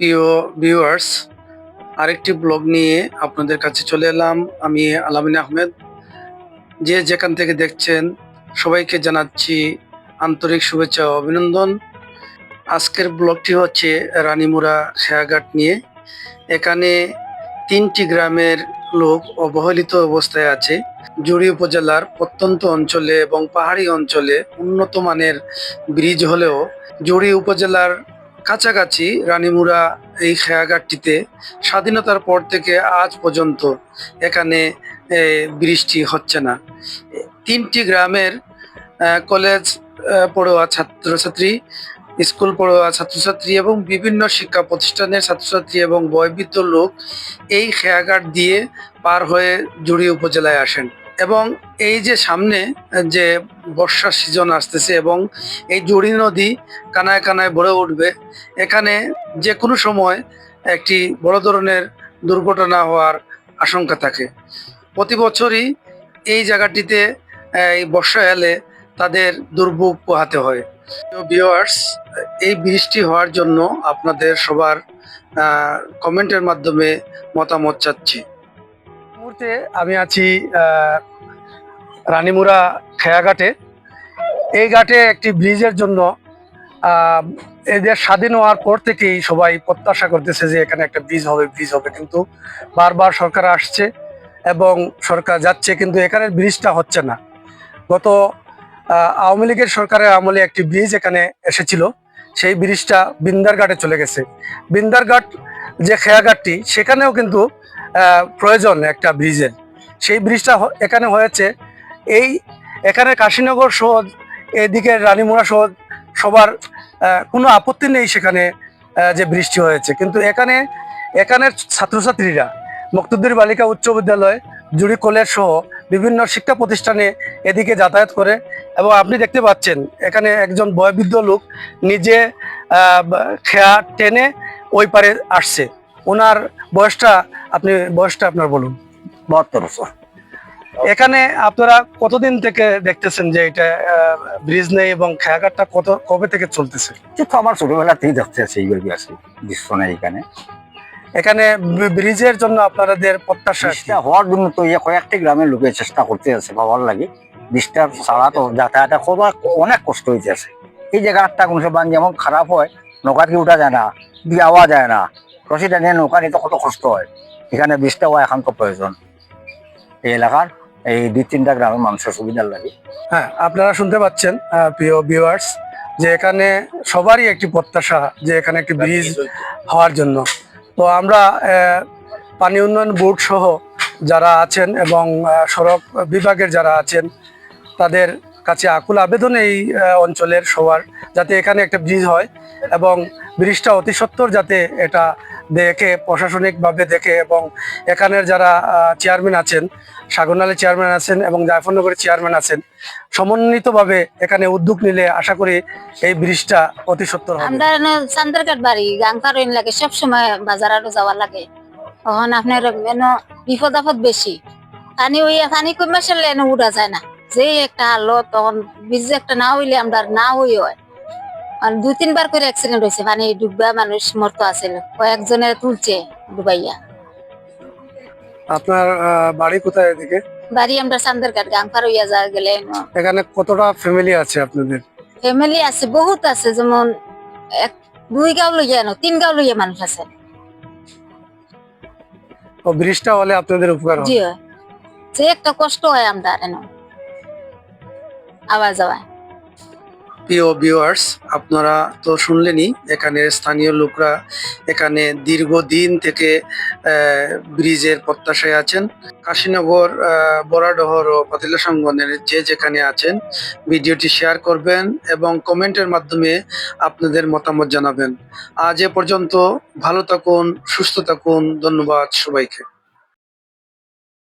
প্রিয় ভিউয়ার্স আরেকটি ব্লগ নিয়ে আপনাদের কাছে চলে এলাম। আমি আলামিন আহমেদ। যে যেখান থেকে দেখছেন, সবাইকে জানাচ্ছি আন্তরিক শুভেচ্ছা ও অভিনন্দন। আজকের ব্লগটি হচ্ছে রানীমুরা খেয়াঘাট নিয়ে। এখানে তিনটি গ্রামের লোক অবহেলিত অবস্থায় আছে। জুড়ি উপজেলার প্রত্যন্ত অঞ্চলে এবং পাহাড়ি অঞ্চলে উন্নত মানের ব্রিজ হলেও জুড়ি উপজেলার কাছাকাছি রানীমুরা এই খেয়াঘাটটিতে স্বাধীনতার পর থেকে আজ পর্যন্ত এখানে বৃষ্টি হচ্ছে না। তিনটি গ্রামের কলেজ পড়ুয়া ছাত্রছাত্রী, স্কুল পড়ুয়া ছাত্রছাত্রী এবং বিভিন্ন শিক্ষা প্রতিষ্ঠানের ছাত্রছাত্রী এবং বয়বৃদ্ধ লোক এই খেয়াঘাট দিয়ে পার হয়ে জুড়ি উপজেলায় আসেন। এবং এই যে সামনে যে বর্ষার সিজন আসতেছে এবং এই জুড়ি নদী কানায় কানায় ভরে উঠবে, এখানে যে কোনো সময় একটি বড় ধরনের দুর্ঘটনা হওয়ার আশঙ্কা থাকে। প্রতি বছরই এই জায়গাটিতে এই বর্ষা এলে তাদের দুর্ভোগ পোহাতে হয়। ভিওয়ার্স এই বৃষ্টি হওয়ার জন্য আপনাদের সবার কমেন্টের মাধ্যমে মতামত চাচ্ছি। মুহূর্তে আমি আছি রানীমুরা খেয়াঘাটে। এই ঘাটে একটি ব্রিজের জন্য আহ, এদের স্বাধীন হওয়ার পর থেকেই সবাই প্রত্যাশা করতেছে যে এখানে একটা ব্রিজ হবে ব্রিজ হবে। কিন্তু বারবার সরকার আসছে এবং সরকার যাচ্ছে কিন্তু এখানে ব্রিজটা হচ্ছে না। গত আওয়ামী লীগের সরকারের আমলে একটি ব্রিজ এখানে এসেছিল। সেই ব্রিজটা বিন্দারঘাটে চলে গেছে। বিন্দারঘাট যে খেয়াঘাটটি সেখানেও কিন্তু প্রয়োজন একটা ব্রিজের সেই ব্রিজটা এখানে হয়েছে, এই এখানে কাশীনগর সহ এদিকে রানীমুড়া সহ সবার কোনো আপত্তি নেই সেখানে যে বৃষ্টি হয়েছে। কিন্তু এখানে এখানের ছাত্রছাত্রীরা মক্তুদ্দির বালিকা উচ্চ বিদ্যালয়, জুড়ি কলেজ সহ বিভিন্ন শিক্ষা প্রতিষ্ঠানে এদিকে যাতায়াত করে এবং আপনি দেখতে পাচ্ছেন, এখানে একজন বয়বৃদ্ধ লোক নিজে খেয়া টেনে ওই পারে আসছে। ওনার বয়সটা আপনি বয়সটা আপনার বলুন। বাহাত্তর বছর। এখানে আপনারা কতদিন থেকে দেখতেছেন যে এটা ব্রিজ নেই এবং খেয়াঘাটটা কত কবে থেকে চলতেছে? তো আমার ছোটবেলাতেই দেখতে আছে এইভাবে আছে দৃশ্য নেই এখানে। এখানে ব্রিজের জন্য আপনাদের প্রত্যাশা হওয়ার জন্য তো কয়েকটি গ্রামের লোকে চেষ্টা করতে আছে পাওয়ার লাগে। বৃষ্টিটা ছাড়া তো যাতায়াত করা অনেক কষ্ট হইতে আছে এই জায়গাটা কোনো সময় যেমন খারাপ হয় নৌকা থেকে উঠা যায় না দিয়ে যাওয়া যায় না। রশি নিয়ে নৌকা নিতে কত কষ্ট হয়। এখানে হওয়া একান্ত প্রয়োজন। এই এলাকার এই দুই তিনটা গ্রামের মানুষের সুবিধার লাগে। হ্যাঁ আপনারা শুনতে পাচ্ছেন প্রিয় ভিউয়ার্স যে এখানে সবারই একটি প্রত্যাশা যে এখানে একটি ব্রিজ হওয়ার জন্য। তো আমরা পানি উন্নয়ন বোর্ড সহ যারা আছেন এবং সড়ক বিভাগের যারা আছেন তাদের কাছে আকুল আবেদন এই অঞ্চলের সবার যাতে এখানে একটা ব্রিজ হয় এবং ব্রিজটা অতি সত্বর যাতে এটা দেখে, প্রশাসনিকভাবে দেখে এবং এখানের যারা চেয়ারম্যান আছেন, সাগরনালী চেয়ারম্যান আছেন এবং জায়ফরনগরের চেয়ারম্যান আছেন, সমন্বিতভাবে এখানে উদ্যোগ নিলে আশা করি এই ব্রিজটা অতি সত্তর আমরা চান্দারঘাট বাড়ি গাংকার লাগে সব সময় বাজার আরও যাওয়া লাগে। তখন আপনার বিপদ আপদ বেশি। পানি ওই পানি কমে এনে উড়া যায় না। যে একটা আলো, তখন বীজ একটা না হইলে আমরা না হই হয়। আর দুই তিনবার করে অ্যাক্সিডেন্ট হয়েছে। মানে ডুববা মানুষ মরতো আছিল কয়েকজনে তুলছে ডুবাইয়া। আপনার বাড়ি কোথায় এদিকে? বাড়ি আমরা চান্দারঘাট গাংকার হইয়া যা গেলে এখানে কতটা ফ্যামিলি আছে আপনাদের? ফ্যামিলি আছে বহুত আছে। যেমন এক দুই গাঁও লইয়া ন তিন গাঁও লইয়া মানুষ আছে। ও ব্রিজটা হলে আপনাদের উপকার হয় জি হয়। যে একটা কষ্ট হয় আমরা এন। আওয়া যাওয়া প্রিয় ভিউয়ার্স আপনারা তো শুনলেনই এখানে স্থানীয় লোকরা এখানে দীর্ঘদিন থেকে ব্রিজের প্রত্যাশায় আছেন। কাশীনগর বরাডহর ও পাতিলা সঙ্গনের যে যেখানে আছেন, ভিডিওটি শেয়ার করবেন এবং কমেন্টের মাধ্যমে আপনাদের মতামত জানাবেন। আজ এ পর্যন্ত ভালো থাকুন, সুস্থ থাকুন, ধন্যবাদ সবাইকে।